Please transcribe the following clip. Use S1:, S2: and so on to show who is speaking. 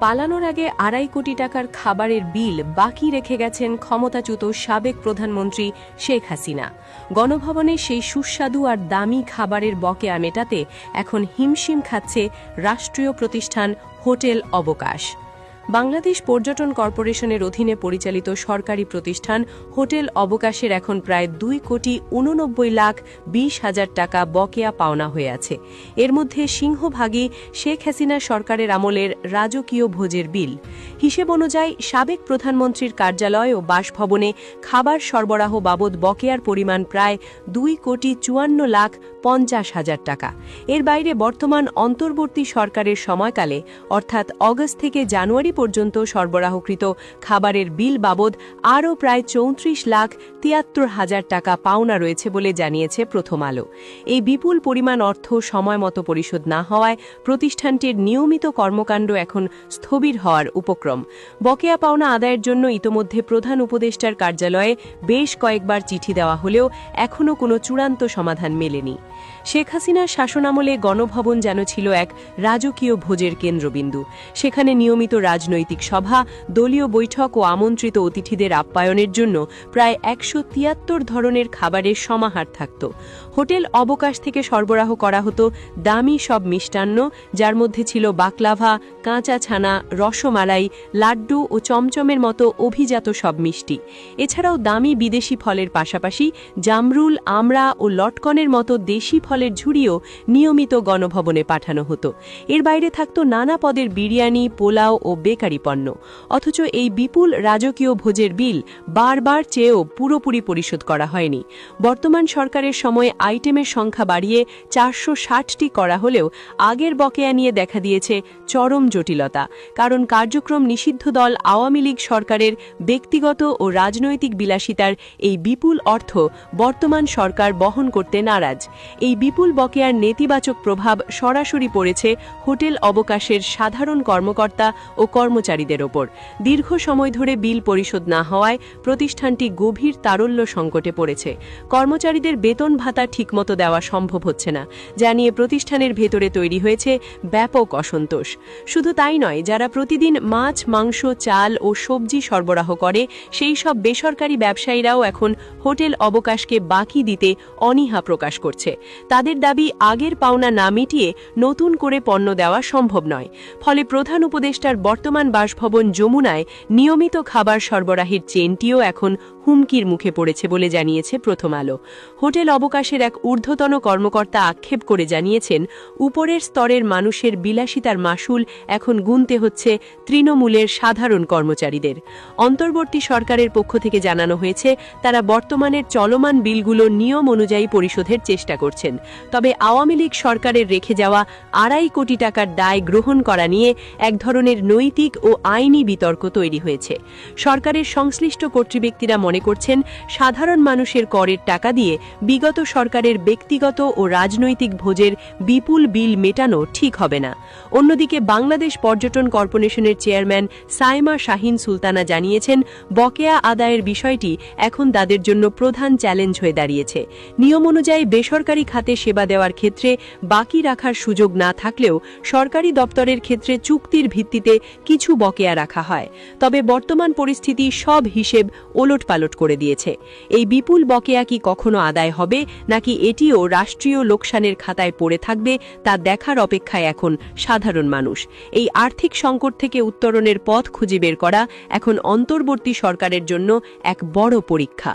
S1: পালানোর আগে আড়াই কোটি টাকার খাবারের বিল বাকি রেখে গেছেন ক্ষমতাচ্যুত সাবেক প্রধানমন্ত্রী শেখ হাসিনা। গণভবনে সেই সুস্বাদু আর দামি খাবারের বকেয়া মেটাতে এখন হিমশিম খাচ্ছে রাষ্ট্রীয় প্রতিষ্ঠান হোটেল অবকাশ। বাংলাদেশ পর্যটন কর্পোরেশনের অধীনে পরিচালিত সরকারি প্রতিষ্ঠান হোটেল অবকাশের এখন প্রায় দুই কোটি উননব্বই লাখ বিশ হাজার টাকা বকেয়া পাওনা হয়ে আছে। এর মধ্যে সিংহভাগই শেখ হাসিনা সরকারের আমলের রাজকীয় ভোজের বিল। হিসেব অনুযায়ী সাবেক প্রধানমন্ত্রীর কার্যালয় ও বাসভবনে খাবার সরবরাহ বাবদ বকেয়ার পরিমাণ প্রায় দুই কোটি চুয়ান্ন লাখ পঞ্চাশ হাজার টাকা। এর বাইরে বর্তমান অন্তর্বর্তী সরকারের সময়কালে, অর্থাৎ অগস্ট থেকে জানুয়ারি পর্যন্ত সরবরাহকৃত খাবারের বিল বাবদ আরও প্রায় চৌত্রিশ লাখ তিয়াত্তর হাজার টাকা পাওনা রয়েছে বলে জানিয়েছে প্রথম আলো। এই বিপুল পরিমাণ অর্থ সময় মতো পরিশোধ না হওয়ায় প্রতিষ্ঠানটির নিয়মিত কর্মকাণ্ড এখন স্থবির হওয়ার উপক্রম। বকেয়া পাওনা আদায়ের জন্য ইতোমধ্যে প্রধান উপদেষ্টার কার্যালয়ে বেশ কয়েকবার চিঠি দেওয়া হলেও এখনও কোনো চূড়ান্ত সমাধান মেলেনি। শেখ হাসিনার শাসনামলে গণভবন যেন ছিল এক রাজকীয় ভোজের কেন্দ্রবিন্দু। সেখানে নিয়মিত রাজনৈতিক সভা, দলীয় বৈঠক ও আমন্ত্রিত অতিথিদের আপ্যায়নের জন্য প্রায় একশো তিয়াত্তর ধরনের খাবারের সমাহার থাকত। হোটেল অবকাশ থেকে সরবরাহ করা হতো দামি সব মিষ্টান্ন, যার মধ্যে ছিল বাকলাভা, কাঁচা ছানা, রসমালাই, লাড্ডু ও চমচমের মতো অভিজাত সব মিষ্টি। এছাড়াও দামি বিদেশি ফলের পাশাপাশি জামরুল, আমড়া ও লটকনের মতো দেশি ফলের ঝুড়িও নিয়মিত গণভবনে পাঠানো হতো। এর বাইরে থাকত নানা পদের বিরিয়ানি, পোলাও ও বেকারি পণ্য। অথচ এই বিপুল রাজকীয় ভোজের বিল বারবার চেয়েও পুরোপুরি পরিশোধ করা হয়নি। বর্তমান সরকারের সময় আইটেমের সংখ্যা বাড়িয়ে চারশো ষাটটি করা হলেও আগের বকেয়া নিয়ে দেখা দিয়েছে চরম জটিলতা। কারণ কার্যক্রম নিষিদ্ধ দল আওয়ামী লীগ সরকারের ব্যক্তিগত ও রাজনৈতিক বিলাসিতার এই বিপুল অর্থ বর্তমান সরকার বহন করতে নারাজ। এই বিপুল বকেয়ার নেতিবাচক প্রভাব সরাসরি পড়েছে হোটেল অবকাশের সাধারণ কর্মকর্তা ও কর্মচারীদের ওপর। দীর্ঘ সময় ধরে বিল পরিশোধ না হওয়ায় প্রতিষ্ঠানটি গভীর তারল্য সংকটে পড়েছে। কর্মচারীদের বেতন ভাতা ঠিকমতো দেওয়া সম্ভব হচ্ছে না, যা নিয়ে প্রতিষ্ঠানের ভেতরে তৈরি হয়েছে ব্যাপক অসন্তোষ। শুধু তাই নয়, যারা প্রতিদিন মাছ, মাংস, চাল ও সবজি সরবরাহ করে, সেই সব বেসরকারি ব্যবসায়ীরাও এখন হোটেল অবকাশকে বাকি দিতে অনীহা প্রকাশ করছে। তাদের দাবি, আগের পাওনা না মিটিয়ে নতুন করে পণ্য দেওয়া সম্ভব নয়। ফলে প্রধান উপদেষ্টার বর্তমান বাসভবন যমুনায় নিয়মিত খাবার সরবরাহের চেনটিও এখন হুমকির মুখে পড়েছে বলে জানিয়েছে প্রথম আলো। হোটেল অবকাশের এক ঊর্ধ্বতন কর্মকর্তা আক্ষেপ করে জানিয়েছেন, উপরের স্তরের মানুষের বিলাসিতার মাসুল এখন গুনতে হচ্ছে তৃণমূলের সাধারণ কর্মচারীদের। অন্তর্বর্তী সরকারের পক্ষ থেকে জানানো হয়েছে, তারা বর্তমানের চলমান বিলগুলো নিয়ম অনুযায়ী পরিশোধের চেষ্টা করছেন। তবে আওয়ামী লীগ সরকারের রেখে যাওয়া আড়াই কোটি টাকার দায় গ্রহণ করা নিয়ে এক ধরনের নৈতিক ও আইনি বিতর্ক তৈরি হয়েছে। সরকারের সংশ্লিষ্ট কর্তৃব্যক্তিরা মনে করছেন, সাধারণ মানুষের করের টাকা দিয়ে বিগত সরকারের ব্যক্তিগত ও রাজনৈতিক ভোজের বিপুল বিল মেটানো ঠিক হবে না। অন্যদিকে বাংলাদেশ পর্যটন কর্পোরেশনের চেয়ারম্যান সাইমা শাহিন সুলতানা জানিয়েছেন, বকেয়া আদায়ের বিষয়টি এখন তাদের জন্য প্রধান চ্যালেঞ্জ হয়ে দাঁড়িয়েছে। নিয়ম অনুযায়ী বেসরকারি খাতে সেবা দেওয়ার ক্ষেত্রে বাকি রাখার সুযোগ না থাকলেও সরকারি দপ্তরের ক্ষেত্রে চুক্তির ভিত্তিতে কিছু বকেয়া রাখা হয়, তবে বর্তমান পরিস্থিতি সব হিসেব ওলটপালট করে দিয়েছে। এই বিপুল বকেয়া কি কখনো আদায় হবে, নাকি এটিও রাষ্ট্রীয় লোকসানের খাতায় পড়ে থাকবে, তা দেখার অপেক্ষায় এখন সাধারণ মানুষ। এই আর্থিক সংকট থেকে উত্তরণের পথ খুঁজে বের করা এখন অন্তর্বর্তী সরকারের জন্য এক বড় পরীক্ষা।